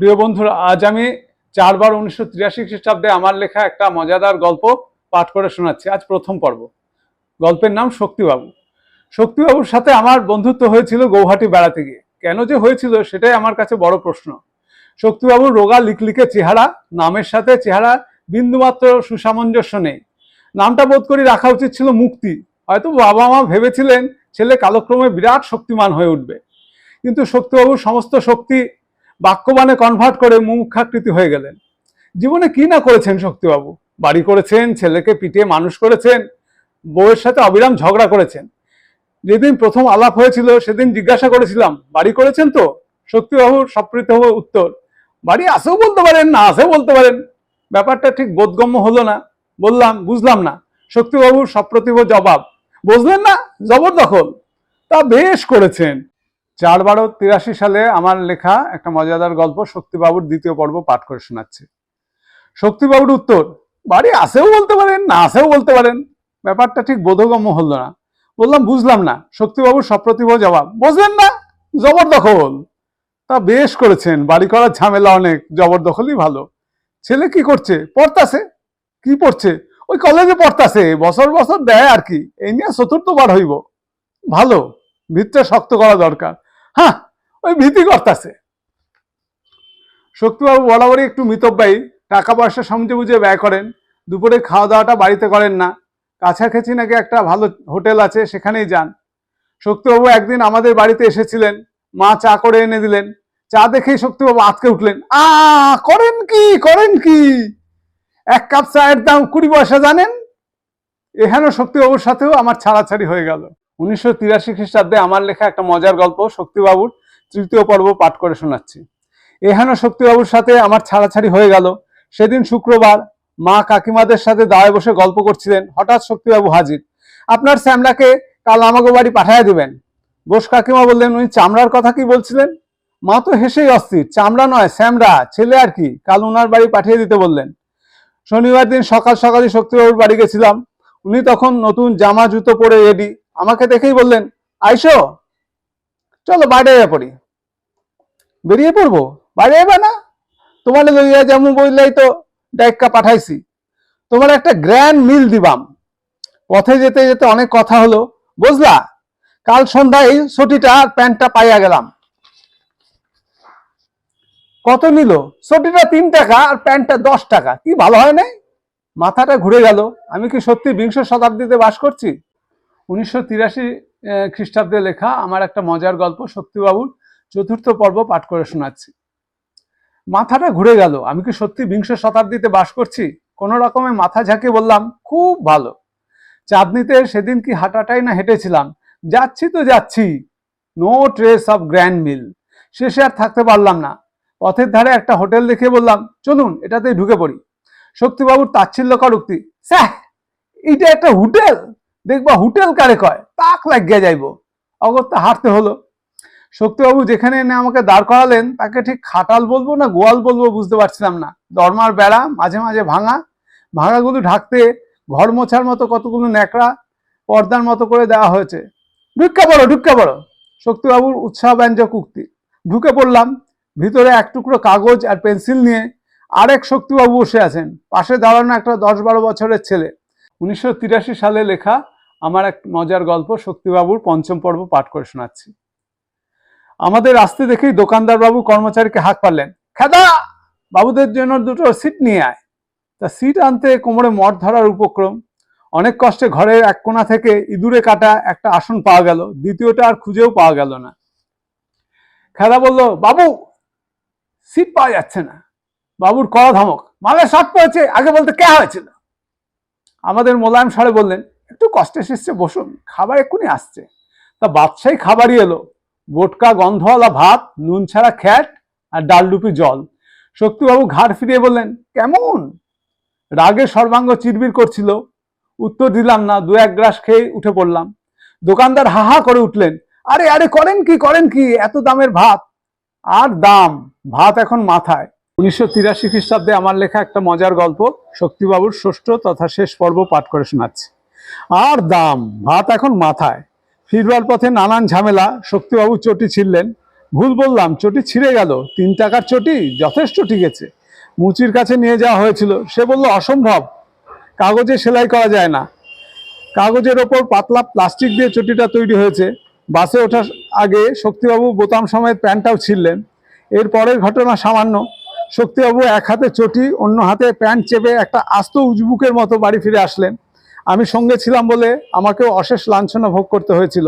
প্রিয় বন্ধুরা, আজ আমি চারবার উনিশশো তিরাশি খ্রিস্টাব্দে আমার লেখা একটা মজাদার গল্প পাঠ করে শোনাচ্ছি। আজ প্রথম পর্ব। গল্পের নাম শক্তিবাবু। শক্তিবাবুর সাথে আমার বন্ধুত্ব হয়েছিল গৌহাটি বেড়াতে গিয়ে। কেন যে হয়েছিল সেটাই আমার কাছে বড় প্রশ্ন। শক্তিবাবুর রোগা লিকলিকে চেহারা, নামের সাথে চেহারা বিন্দুমাত্র সুসামঞ্জস্য নেই। নামটা বোধ করি রাখা উচিত ছিল মুক্তি। হয়তো বাবা মা ভেবেছিলেন ছেলে কালক্রমে বিরাট শক্তিমান হয়ে উঠবে। কিন্তু শক্তিবাবুর সমস্ত শক্তি বাক্যবানে কনভার্ট করে মুখাকৃতি হয়ে গেলেন। জীবনে কি না করেছেন শক্তিবাবু? বাড়ি করেছেন, ছেলেকে পিটিয়ে মানুষ করেছেন, বউয়ের সাথে অবিরাম ঝগড়া করেছেন। যেদিন প্রথম আলাপ হয়েছিল, সেদিন জিজ্ঞাসা করেছিলাম, বাড়ি করেছেন তো? শক্তিবাবুর সপ্রীত উত্তর, বাড়ি আসেও বলতে পারেন, না আসেও বলতে পারেন। ব্যাপারটা ঠিক বোধগম্য হলো না। বললাম, বুঝলাম না। শক্তিবাবুর সপ্রতিভ জবাব, বুঝলেন না? জবরদখল। তা বেশ করেছেন। চার বারো তিরাশি সালে আমার লেখা একটা মজাদার গল্প শক্তিবাবুর দ্বিতীয় পর্ব পাঠ করে শোনাচ্ছে। শক্তিবাবুর উত্তর, বাড়ি আসেও বলতে পারেন, না আসেও বলতে পারেন, ব্যাপারটা ঠিক বোধগম্য হলো না। বললাম, বুঝলাম না। শক্তিবাবুর সপ্রতিভ জবাব, বুঝলেন না? জবরদখল। তা বেশ করেছেন, বাড়ি করার ঝামেলা অনেক, জবরদখলই ভালো। ছেলে কি করছে? পড়তাছে? কি পড়ছে? ওই কলেজে পড়তাছে, বছর বছর দেয় আর কি, এই নিয়ে চতুর্থবার হইব। ভালো ভিতটা শক্ত করা দরকার। হ্যাঁ ওই ভীতি করতেছে। শক্তিবাবু বরাবরই একটু মিতব্যয়ী টাকা পয়সা সমঝে বুঝে ব্যয় করেন, দুপুরে খাওয়া দাওয়াটা বাড়িতে করেন না। কাছাকাছি নাকি একটা ভালো হোটেল আছে, সেখানেই যান। শক্তিবাবু একদিন আমাদের বাড়িতে এসেছিলেন, মা চা করে এনে দিলেন। চা দেখেই শক্তিবাবু আটকে উঠলেন। আ, করেন কি করেন কি? এক কাপ চায়ের দাম কুড়ি পয়সা, জানেন? এখানেও শক্তিবাবুর সাথেও আমার ছাড়াছাড়ি হয়ে গেল। উনিশশো তিরাশি খ্রিস্টাব্দে আমার লেখা একটা মজার গল্প, শক্তিবাবুর তৃতীয় পর্ব পাঠ করে শোনাচ্ছি। এখানে শক্তিবাবুর সাথে আমার ছাড়াছাড়ি হয়ে গেল। সেদিন শুক্রবার মা কাকিমাদের সাথে দাঁড়ায় বসে গল্প করছিলেন। হঠাৎ শক্তিবাবু হাজির। আপনার শ্যামলাকে কাল আমাকে বাড়ি পাঠাইয়া দিবেন। বোস কাকিমা বললেন, উনি চামড়ার কথা কি বলছিলেন? মা তো হেসেই অস্থির। চামড়া নয় শ্যামরা ছেলে আর কি? কাল ওনার বাড়ি পাঠিয়ে দিতে বললেন। শনিবার দিন সকাল সকালই শক্তিবাবুর বাড়ি গেছিলাম। উনি তখন নতুন জামা, জুতো পরে রেডি আমাকে দেখেই বললেন, আইসো, চলো বাইরে পড়ি। বেরিয়ে পড়ব? বাইরে যাবে না? তোমার লইয়া যেমন বললেই তো ডাইক্কা পাঠাইছি। তোমার একটা গ্র্যান্ড মিল দিবাম। পথে যেতে যেতে অনেক কথা হলো, বুঝলা, কাল সন্ধ্যায় ছটিটা আর প্যান্টটা পাইয়া গেলাম। কত নিল? ছটিটা তিন টাকা আর প্যান্টটা দশ টাকা। কি ভালো হয় নাই? মাথাটা ঘুরে গেল। আমি কি সত্যি বিংশ শতাব্দীতে বাস করছি? উনিশশো তিরাশি খ্রিস্টাব্দে লেখা আমার একটা মজার গল্প শক্তিবাবুর চতুর্থ পর্ব পাঠ করে শোনাচ্ছি। মাথাটা ঘুরে গেল। আমি কি সত্যি বিংশ শতাব্দীতে বাস করছি? কোন রকমে মাথা ঝাঁকে বললাম, খুব ভালো। চাঁদনিতে সেদিন কি হাঁটাটাই না হেঁটেছিলাম? যাচ্ছি তো যাচ্ছি। No trace of grand meal. শেষে আর থাকতে পারলাম না। পথের ধারে একটা হোটেল দেখে বললাম, চলুন, এটাতেই ঢুকে পড়ি। শক্তিবাবুর তাচ্ছিল্যকর উক্তি, স্যাহ, এইটা একটা হোটেল? দেখবা হোটেল কারে কয়? তাক লাগিয়ে যাইব। অগত্যা হাঁটতে হলো। শক্তিবাবু যেখানে এনে আমাকে দাঁড় করালেন, তাকে ঠিক খাটাল বলব না গোয়াল বলব বুঝতে পারছিলাম না। দরমার বেড়া, মাঝে মাঝে ভাঙা। ভাঙাগুলো ঢাকতে ঘর মোছার মতো কতগুলো ন্যাকড়া পর্দার মতো করে দেওয়া হয়েছে। ঢুক্কা পড়ো ঢুক্কা পড়ো। শক্তিবাবুর উৎসাহ ব্যঞ্জক উক্তি ঢুকে পড়লাম। ভিতরে এক টুকরো কাগজ আর পেন্সিল নিয়ে আরেক শক্তিবাবু বসে আছেন। পাশে দাঁড়ানো একটা দশ বারো বছরের ছেলে। উনিশশো তিরাশি সালে লেখা আমার এক মজার গল্প শক্তিবাবুর পঞ্চম পর্ব পাঠ করে শোনাচ্ছি। আমাদের আসতে দেখেই দোকানদার বাবু কর্মচারীকে হাঁক পারলেন, খেদা, বাবুদের জন্য দুটো সিট নিয়ে আয়। তা সিট আনতে কোমরে মঠ ধরার উপক্রম, অনেক কষ্টে ঘরের এক কোণা থেকে ইঁদুরে কাটা একটা আসন পাওয়া গেল, দ্বিতীয়টা আর খুঁজেও পাওয়া গেল না। খেদা বলল, বাবু, সিট পাওয়া যাচ্ছে না। বাবুর কড়া ধমক মালে শর্ট পড়েছে, আগে বলতে কে হয়েছিল? আমাদের মোলায়েম সারে বললেন একটু কষ্টে শিষ্টে বসুন, খাবার এক্ষুনি আসছে। তা বাদশাহী খাবারই এলো, গোটকা গন্ধওয়ালা ভাত, নুন ছাড়া খ্যাট আর ডালডুপি জল। শক্তিবাবু ঘাড় ফিরিয়ে বললেন, কেমন? রাগে সর্বাঙ্গ চিরবির করছিল। উত্তর দিলাম না, দু এক গ্রাস খেয়ে উঠে পড়লাম। দোকানদার হাহা করে উঠলেন, আরে আরে, করেন কি করেন কি, এত দামের ভাত? আর দাম? ভাত এখন মাথায়। উনিশশো তিরাশি খ্রিস্টাব্দে আমার লেখা একটা মজার গল্প শক্তিবাবুর ষষ্ঠ তথা শেষ পর্ব পাঠ করে শোনাচ্ছি। আর দাম, ভাত এখন মাথায়। ফিরবার পথে নানান ঝামেলা, শক্তিবাবু চটি ছিললেন ভুল বললাম, চটি ছিঁড়ে গেল, তিন টাকার চটি, যথেষ্ট টিকেছে মুচির কাছে নিয়ে যাওয়া হয়েছিল, সে বলল, অসম্ভব, কাগজে সেলাই করা যায় না। কাগজের ওপর পাতলা প্লাস্টিক দিয়ে চটিটা তৈরি হয়েছে। বাসে ওঠার আগে শক্তিবাবু বোতাম সমেত প্যান্টটাও ছিঁড়লেন। এর পরের ঘটনা সামান্য। শক্তিবাবু এক হাতে চটি, অন্য হাতে প্যান্ট চেপে একটা আস্ত উজবুকের মতো বাড়ি ফিরে আসলেন। আমি সঙ্গে ছিলাম বলে আমাকে অশেষ লাঞ্ছনা ভোগ করতে হয়েছিল।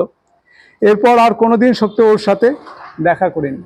এরপর আর কোনোদিন সত্যি ওর সাথে দেখা করিনি।